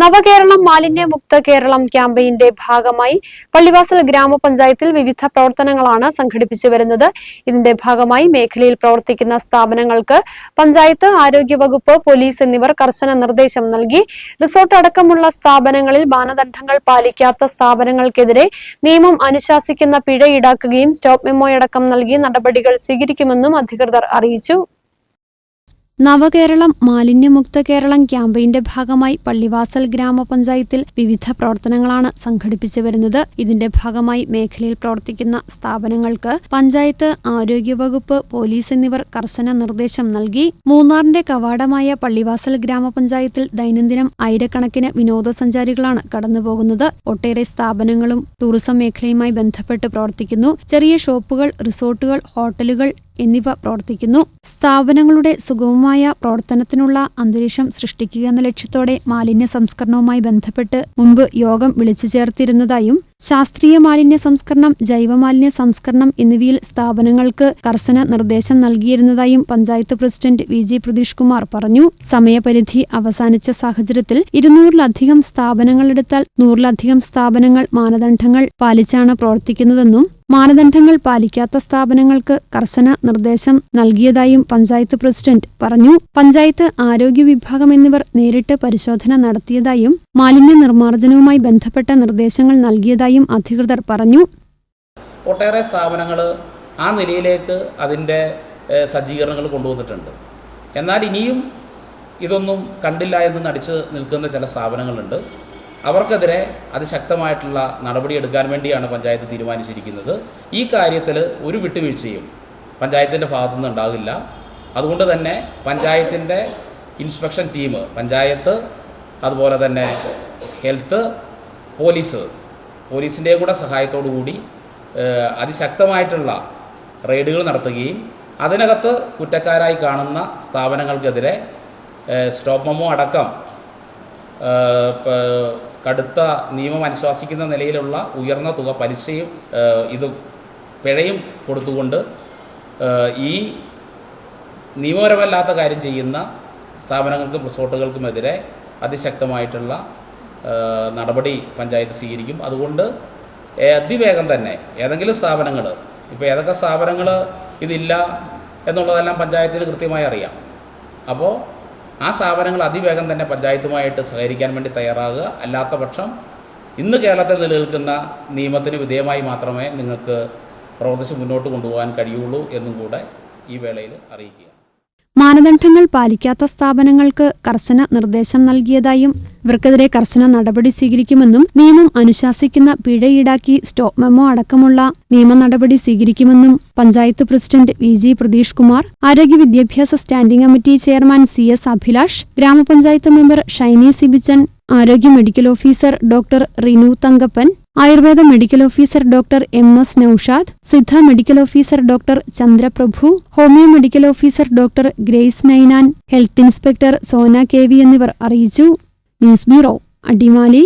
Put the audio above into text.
നവകേരളം മാലിന്യമുക്ത കേരളം ക്യാമ്പയിന്റെ ഭാഗമായി പള്ളിവാസൽ ഗ്രാമപഞ്ചായത്തിൽ വിവിധ പ്രവർത്തനങ്ങളാണ് സംഘടിപ്പിച്ചു വരുന്നത്. ഇതിന്റെ ഭാഗമായി മേഖലയിൽ പ്രവർത്തിക്കുന്ന സ്ഥാപനങ്ങൾക്ക് പഞ്ചായത്ത് ആരോഗ്യവകുപ്പ് പോലീസ് എന്നിവർ കർശന നിർദ്ദേശം നൽകി. റിസോർട്ട് അടക്കമുള്ള സ്ഥാപനങ്ങളിൽ മാനദണ്ഡങ്ങൾ പാലിക്കാത്ത സ്ഥാപനങ്ങൾക്കെതിരെ നിയമം അനുശാസിക്കുന്ന പിഴ ഈടാക്കുകയും സ്റ്റോപ്പ് മെമ്മോയടക്കം നൽകി നടപടികൾ സ്വീകരിക്കുമെന്നും അധികൃതർ അറിയിച്ചു. നവകേരളം മാലിന്യമുക്ത കേരളം ക്യാമ്പയിന്റെ ഭാഗമായി പള്ളിവാസൽ ഗ്രാമപഞ്ചായത്തിൽ വിവിധ പ്രവർത്തനങ്ങളാണ് സംഘടിപ്പിച്ചു വരുന്നത്. ഇതിന്റെ ഭാഗമായി മേഖലയിൽ പ്രവർത്തിക്കുന്ന സ്ഥാപനങ്ങൾക്ക് പഞ്ചായത്ത് ആരോഗ്യവകുപ്പ് പോലീസ് എന്നിവർ കർശന നിർദ്ദേശം നൽകി. മൂന്നാറിന്റെ കവാടമായ പള്ളിവാസൽ ഗ്രാമപഞ്ചായത്തിൽ ദൈനംദിനം ആയിരക്കണക്കിന് വിനോദസഞ്ചാരികളാണ് കടന്നുപോകുന്നത്. ഒട്ടേറെ സ്ഥാപനങ്ങളും ടൂറിസം മേഖലയുമായി ബന്ധപ്പെട്ട് പ്രവർത്തിക്കുന്നു. ചെറിയ ഷോപ്പുകൾ റിസോർട്ടുകൾ ഹോട്ടലുകൾ എന്നിവ പ്രവർത്തിക്കുന്നു. സ്ഥാപനങ്ങളുടെ സുഗമമായ പ്രവർത്തനത്തിനുള്ള അന്തരീക്ഷം സൃഷ്ടിക്കുക എന്ന ലക്ഷ്യത്തോടെ മാലിന്യ സംസ്കരണവുമായി ബന്ധപ്പെട്ട് മുൻപ് യോഗം വിളിച്ചു ചേർത്തിരുന്നതായും ശാസ്ത്രീയ മാലിന്യ സംസ്കരണം ജൈവമാലിന്യ സംസ്കരണം എന്നിവയിൽ സ്ഥാപനങ്ങൾക്ക് കർശന നിർദ്ദേശം നൽകിയിരുന്നതായും panchayat president V G Pratheesh Kumar പറഞ്ഞു. സമയപരിധി അവസാനിച്ച സാഹചര്യത്തിൽ ഇരുന്നൂറിലധികം സ്ഥാപനങ്ങളെടുത്താൽ നൂറിലധികം സ്ഥാപനങ്ങൾ മാനദണ്ഡങ്ങൾ പാലിച്ചാണ് പ്രവർത്തിക്കുന്നതെന്നും മാനദണ്ഡങ്ങൾ പാലിക്കാത്ത സ്ഥാപനങ്ങൾക്ക് കർശന നിർദ്ദേശം നൽകിയതായും പഞ്ചായത്ത് പ്രസിഡന്റ് പറഞ്ഞു. പഞ്ചായത്ത് ആരോഗ്യ വിഭാഗം എന്നിവർ നേരിട്ട് പരിശോധന നടത്തിയതായും മാലിന്യ നിർമ്മാർജനവുമായി ബന്ധപ്പെട്ട നിർദ്ദേശങ്ങൾ നൽകിയതായും അധികൃതർ പറഞ്ഞു. ഒട്ടേറെ സ്ഥാപനങ്ങൾ ആ നിലയിലേക്ക് അതിന്റെ സജ്ജീകരണങ്ങൾ കൊണ്ടുവന്നിട്ടുണ്ട്. എന്നാൽ ഇനിയും ഇതൊന്നും കണ്ടില്ല എന്ന് നടിച്ച് നിൽക്കുന്ന ചില സ്ഥാപനങ്ങളുണ്ട്. അവർക്കെതിരെ അതിശക്തമായിട്ടുള്ള നടപടിയെടുക്കാൻ വേണ്ടിയാണ് പഞ്ചായത്ത് തീരുമാനിച്ചിരിക്കുന്നത്. ഈ കാര്യത്തിൽ ഒരു വിട്ടുവീഴ്ചയും പഞ്ചായത്തിന്റെ ഭാഗത്തുനിന്ന് ഉണ്ടാകില്ല. അതുകൊണ്ട് തന്നെ പഞ്ചായത്തിന്റെ ഇൻസ്പെക്ഷൻ ടീം പഞ്ചായത്ത് അതുപോലെ തന്നെ ഹെൽത്ത് പോലീസ് പോലീസിന്റെയും കൂടെ സഹായത്തോടു കൂടി അതിശക്തമായിട്ടുള്ള റെയ്ഡുകൾ നടത്തുകയും അതിനകത്ത് കുറ്റക്കാരായി കാണുന്ന സ്ഥാപനങ്ങൾക്കെതിരെ സ്റ്റോപ്പ് മെമ്മോ അടക്കം കടുത്ത നിയമം അനുശാസിക്കുന്ന നിലയിലുള്ള ഉയർന്ന തുക പലിശയും ഇത് പിഴയും കൊടുത്തുകൊണ്ട് ഈ നിയമപരമല്ലാത്ത കാര്യം ചെയ്യുന്ന സ്ഥാപനങ്ങൾക്കും റിസോർട്ടുകൾക്കുമെതിരെ അതിശക്തമായിട്ടുള്ള നടപടി പഞ്ചായത്ത് സ്വീകരിക്കും. അതുകൊണ്ട് അതിവേഗം തന്നെ ഏതെങ്കിലും സ്ഥാപനങ്ങൾ ഇപ്പോൾ ഏതൊക്കെ സ്ഥാപനങ്ങൾ ഇതില്ല എന്നുള്ളതെല്ലാം പഞ്ചായത്തിന് കൃത്യമായി അറിയാം. അപ്പോൾ ആ സ്ഥാപനങ്ങൾ അതിവേഗം തന്നെ പഞ്ചായത്തുമായിട്ട് സഹകരിക്കാൻ വേണ്ടി തയ്യാറാകുക. അല്ലാത്ത പക്ഷം ഇന്ന് കേരളത്തിൽ നിലനിൽക്കുന്ന നിയമത്തിന് വിധേയമായി മാത്രമേ നിങ്ങൾക്ക് പ്രവർത്തിച്ച് മുന്നോട്ട് കൊണ്ടുപോകാൻ കഴിയുള്ളൂ എന്നും കൂടെ ഈ വേളയിൽ അറിയിക്കുക മാനദണ്ഡങ്ങൾ പാലിക്കാത്ത സ്ഥാപനങ്ങൾക്ക് കർശന നിർദ്ദേശം നൽകിയതായും ഇവർക്കെതിരെ കർശന നടപടി സ്വീകരിക്കുമെന്നും നിയമം അനുശാസിക്കുന്ന പിഴ ഈടാക്കി സ്റ്റോപ്പ് മെമ്മോ അടക്കമുള്ള നിയമ നടപടി സ്വീകരിക്കുമെന്നും panchayat president V G Pratheesh Kumar ആരോഗ്യ വിദ്യാഭ്യാസ standing committee chairman C S Abhilash ഗ്രാമപഞ്ചായത്ത് മെമ്പർ ഷൈനി സിബിച്ചൻ ആരോഗ്യ medical officer doctor Rinu Thankappan Ayurveda medical officer doctor M S Noushad Siddha medical officer doctor Chandraprabhu homeo medical officer doctor Grace Ninan health inspector Sona K V എന്നിവർ അറിയിച്ചു. News bureau Adimali.